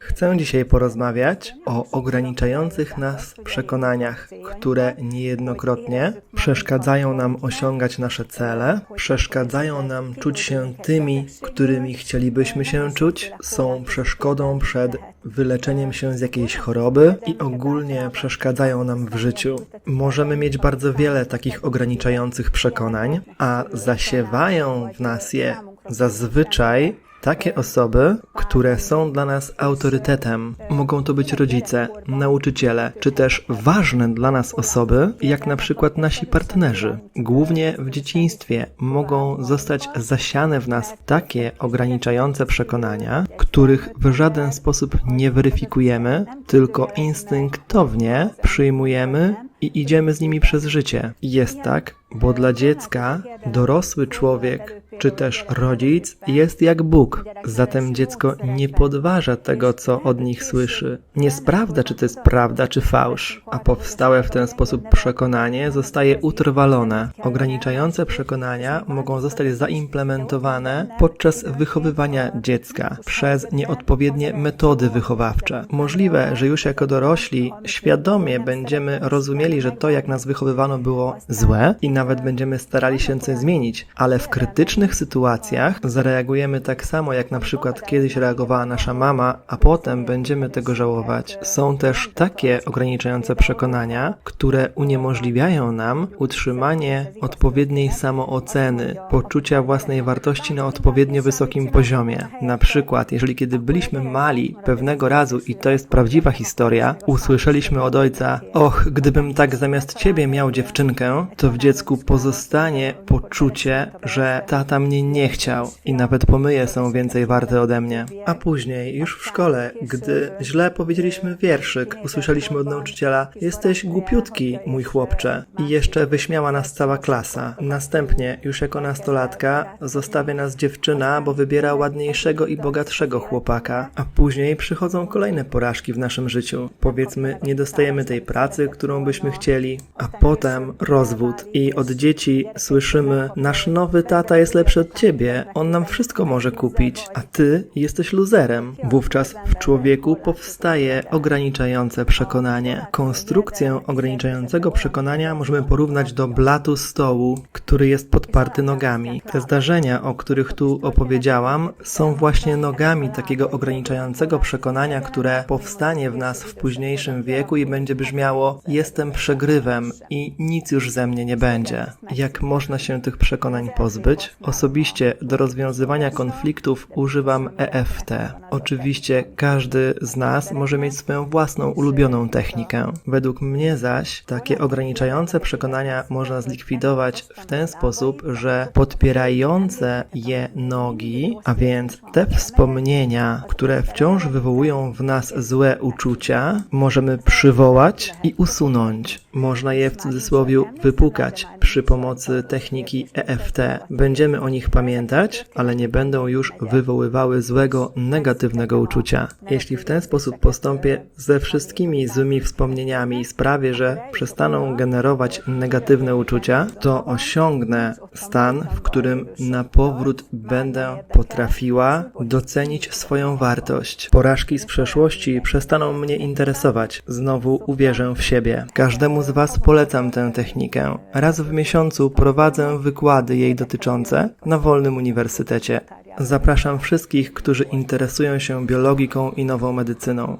Chcę dzisiaj porozmawiać o ograniczających nas przekonaniach, które niejednokrotnie przeszkadzają nam osiągać nasze cele, przeszkadzają nam czuć się tymi, którymi chcielibyśmy się czuć, są przeszkodą przed wyleczeniem się z jakiejś choroby i ogólnie przeszkadzają nam w życiu. Możemy mieć bardzo wiele takich ograniczających przekonań, a zasiewają w nas je zazwyczaj takie osoby, które są dla nas autorytetem. Mogą to być rodzice, nauczyciele, czy też ważne dla nas osoby, jak na przykład nasi partnerzy. Głównie w dzieciństwie mogą zostać zasiane w nas takie ograniczające przekonania, których w żaden sposób nie weryfikujemy, tylko instynktownie przyjmujemy i idziemy z nimi przez życie. Jest tak, bo dla dziecka dorosły człowiek czy też rodzic jest jak Bóg. Zatem dziecko nie podważa tego, co od nich słyszy. Nie sprawdza, czy to jest prawda, czy fałsz, a powstałe w ten sposób przekonanie zostaje utrwalone. Ograniczające przekonania mogą zostać zaimplementowane podczas wychowywania dziecka przez nieodpowiednie metody wychowawcze. Możliwe, że już jako dorośli świadomie będziemy rozumieli, że to, jak nas wychowywano, było złe i nawet będziemy starali się coś zmienić, ale w krytycznych sytuacjach zareagujemy tak samo, jak na przykład kiedyś reagowała nasza mama, a potem będziemy tego żałować. Są też takie ograniczające przekonania, które uniemożliwiają nam utrzymanie odpowiedniej samooceny, poczucia własnej wartości na odpowiednio wysokim poziomie. Na przykład, jeżeli kiedy byliśmy mali pewnego razu, i to jest prawdziwa historia, usłyszeliśmy od ojca: Och, gdybym tak zamiast ciebie miał dziewczynkę, to w dziecku pozostanie poczucie, że tata mnie nie chciał i nawet pomyje są więcej warte ode mnie. A później, już w szkole, gdy źle powiedzieliśmy wierszyk, usłyszeliśmy od nauczyciela: Jesteś głupiutki, mój chłopcze. I jeszcze wyśmiała nas cała klasa. Następnie, już jako nastolatka, zostawia nas dziewczyna, bo wybiera ładniejszego i bogatszego chłopaka. A później przychodzą kolejne porażki w naszym życiu. Powiedzmy, nie dostajemy tej pracy, którą byśmy chcieli, a potem rozwód. I od dzieci słyszymy: Nasz nowy tata jest lepszy od ciebie, on nam wszystko może kupić, a ty jesteś luzerem. Wówczas w człowieku powstaje ograniczające przekonanie. Konstrukcję ograniczającego przekonania możemy porównać do blatu stołu, który jest podparty nogami. Te zdarzenia, o których tu opowiedziałam, są właśnie nogami takiego ograniczającego przekonania, które powstanie w nas w późniejszym wieku i będzie brzmiało: Jestem przegrywem i nic już ze mnie nie będzie. Jak można się tych przekonań pozbyć? Osobiście do rozwiązywania konfliktów używam EFT. Oczywiście każdy z nas może mieć swoją własną ulubioną technikę. Według mnie zaś takie ograniczające przekonania można zlikwidować w ten sposób, że podpierające je nogi, a więc te wspomnienia, które wciąż wywołują w nas złe uczucia, możemy przywołać i usunąć. Można je w cudzysłowie wypukać przy pomocy techniki EFT. Będziemy o nich pamiętać, ale nie będą już wywoływały złego, negatywnego uczucia. Jeśli w ten sposób postąpię ze wszystkimi złymi wspomnieniami i sprawię, że przestaną generować negatywne uczucia, to osiągnę stan, w którym na powrót będę potrafiła docenić swoją wartość. Porażki z przeszłości przestaną mnie interesować. Znowu uwierzę w siebie. Każdemu z Was polecam tę technikę. Raz w miesiącu prowadzę wykłady jej dotyczące na Wolnym Uniwersytecie. Zapraszam wszystkich, którzy interesują się biologiką i nową medycyną.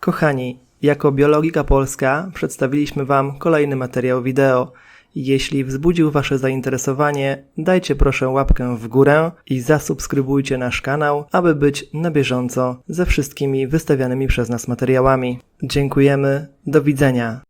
Kochani, jako Biologika Polska przedstawiliśmy Wam kolejny materiał wideo. Jeśli wzbudził Wasze zainteresowanie, dajcie proszę łapkę w górę i zasubskrybujcie nasz kanał, aby być na bieżąco ze wszystkimi wystawianymi przez nas materiałami. Dziękujemy, do widzenia.